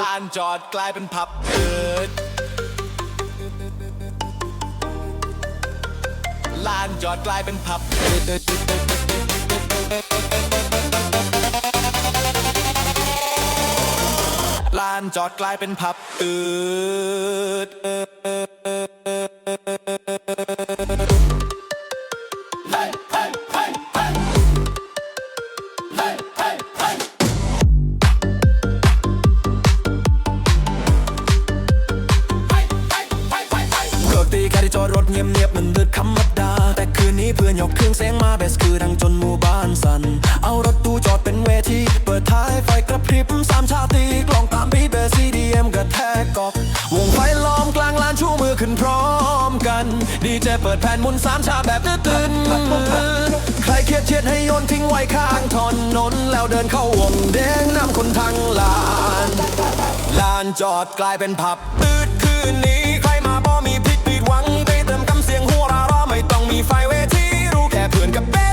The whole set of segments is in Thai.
ลานจอดกลายเป็นผับเปิดลานจอดกลายเป็นผับเปิดลานจอดกลายเป็นผับเปิด ดีเจเปิดแผ่นมุนสามชาแบบตื่นตื่นใครเครียดเชียดให้โยนทิ้งไว้ข้างถนน แล้วเดินเข้าวงแดงนำคนทางลาน ลานจอดกลายเป็นผับตืดคืนนี้ใครมาบ่มีพิษปิดหวัง ไปเติมกำเสียงหัวรารอไม่ต้องมีไฟเวทีรู้แค่เพื่อนกับเป้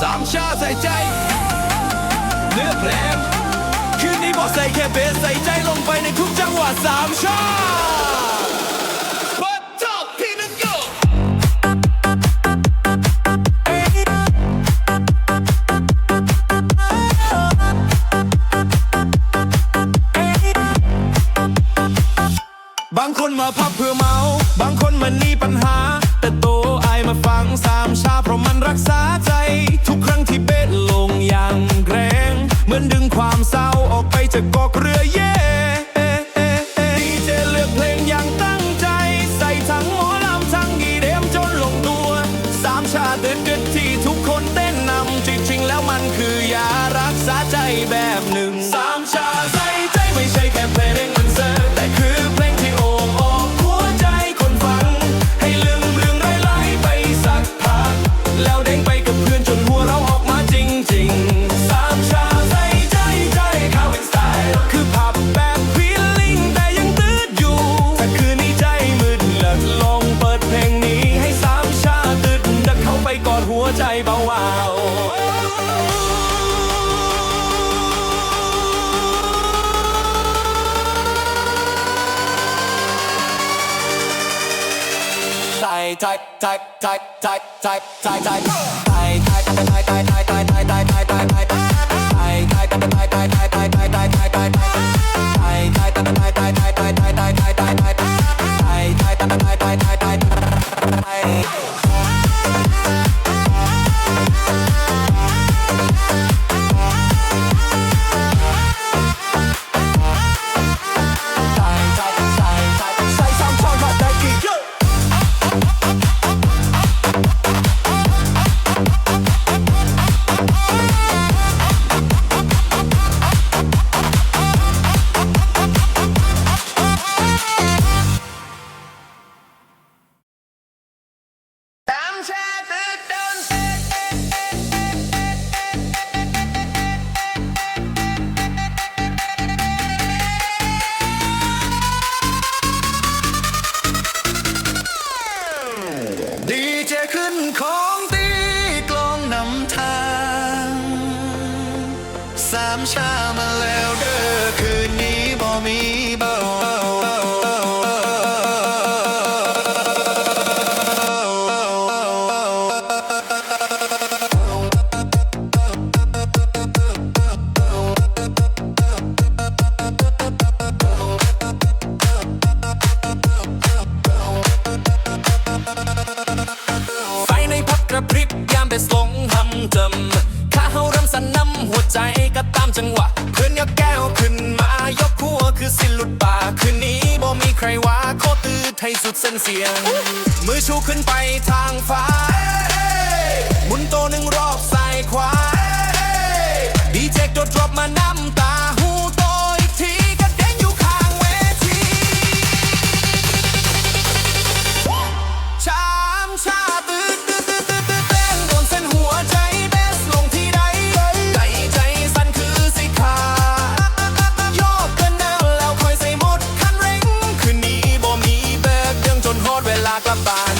สามชาใส่ใจ เนื้อเพลงคืนนี้บอกใส่แค่เบสใส่ใจลงไปในทุกจังหวะสามชา type type type type type type type type type type type type type type ใจก็ตามจังหวะเพื่อนยกแก้วขึ้นมายกหัวคือสิหลุดปาคืนนี้บ่มีใครว่าโคตื้อไทยสุดเส้นเสียง มือชูขึ้นไปทางฟ้าหมุนโตหนึ่งรอบใสคยวาดีเจกโดดรอปมาน้ำตา like my vine.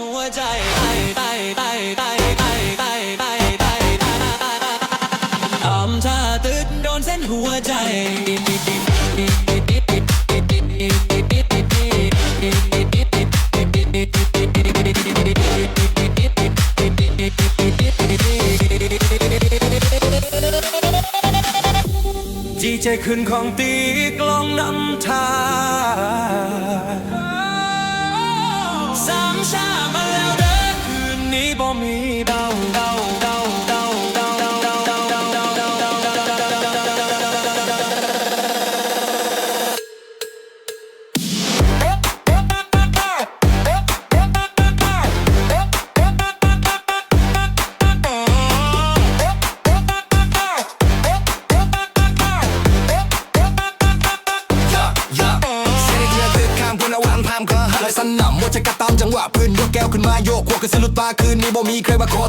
หัวใจไต่ไต่ไต่ไต่ไต่ไต่ไต่ไต่ไต่ไต่ตอมท่าตึดโดนเส้นหัวใจดีใจขึ้นของตีกลองนำทาง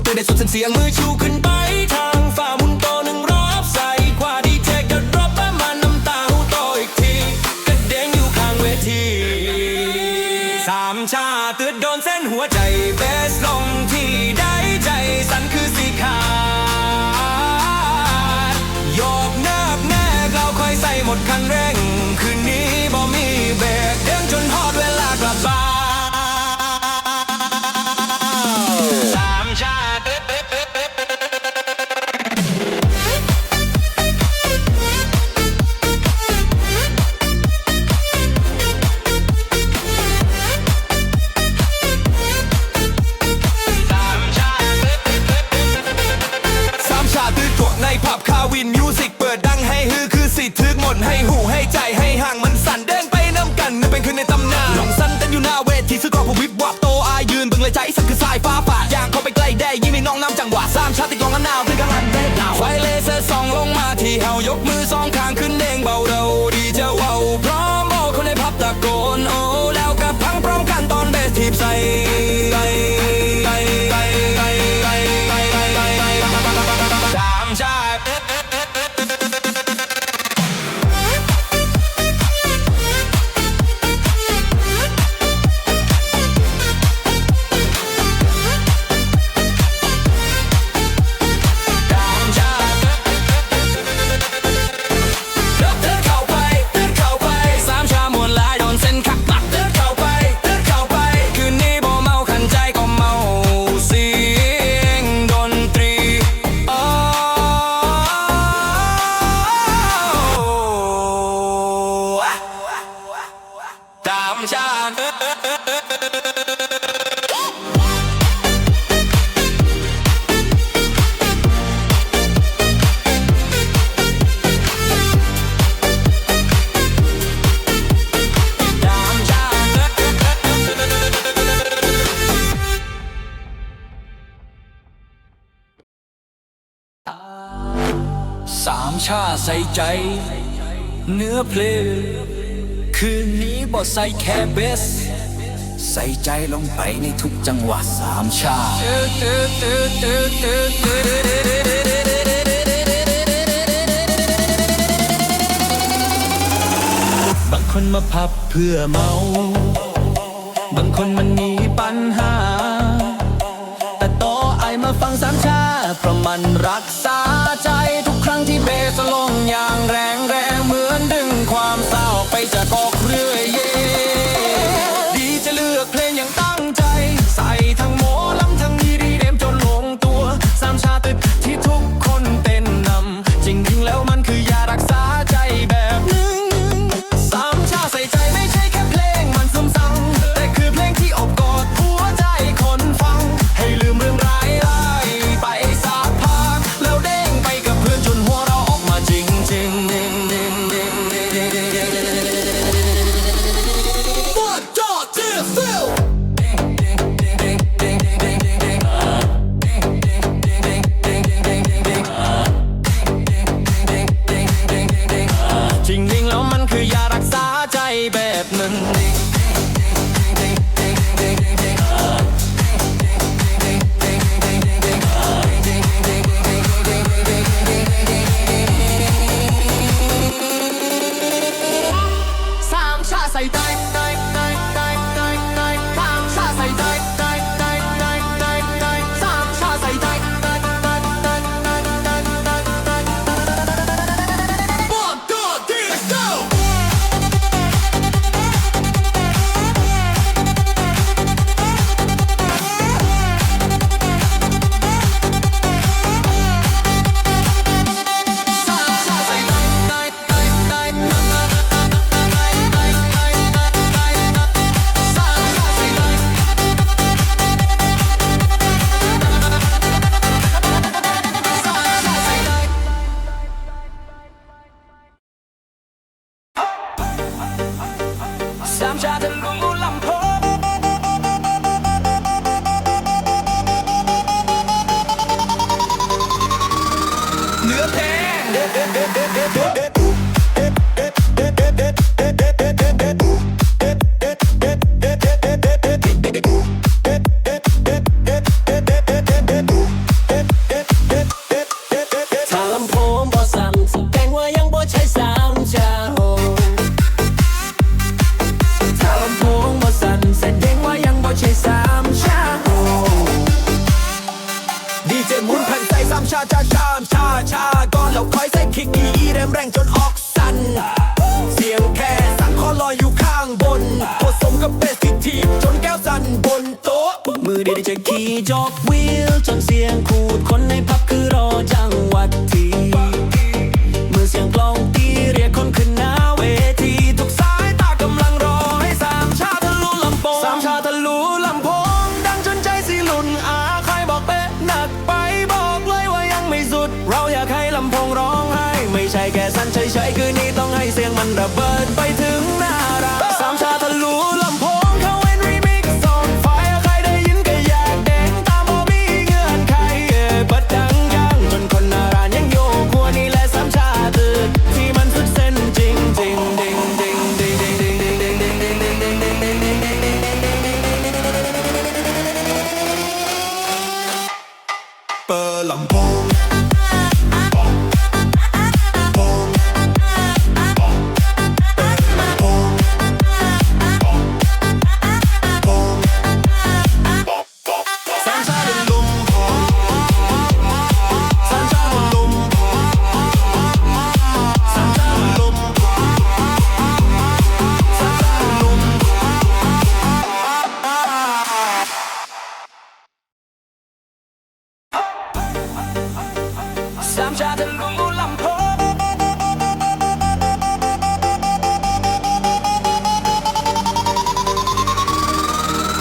ตื่นในสุดฉันเสียงมือชู long time จ เนื้อเพลง คืนนี้บอใส่แค่เบส ใส่ใจลงไปในทุกจังหวะสามชาบางคนมาพับเพื่อเมา บางคนมันหนีปัญหา แต่โตไอมาฟังสามชาเพราะมันรัก 네. มือเดียวจะขี่จอกวิลจนเสียงขูดคนในพับคือรอจังหวัดทีเมื่อเสียงกลองตีเรียกคนขึ้นหน้าเวทีทุกสายตากำลังรอให้สามชาทะลุลำโพงสามชาทะลุลำโพงดังจนใจสิลุนอาใครบอกเป๊ะหนักไปบอกเลยว่ายังไม่สุด เราอยากให้ลำโพงร้องไห้ไม่ใช่แค่สั้นเฉยๆคืนนี้ต้องให้เสียงมันระเบิดไปถึง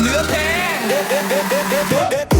เนื้อแท้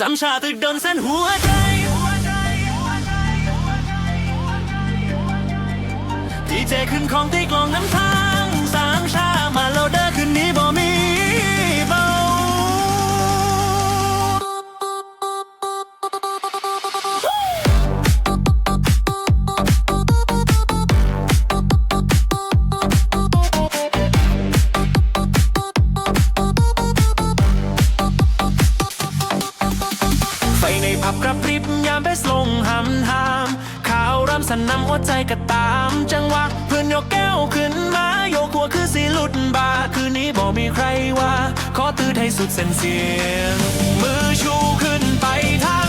ซ้ำชาตึกโดนเส้นหัวใจดีเจขึ้นของตีกลองน้ำตา ใครว่า ขอตื้อให้สุดเส้นเสียง มือชูขึ้นไปทาง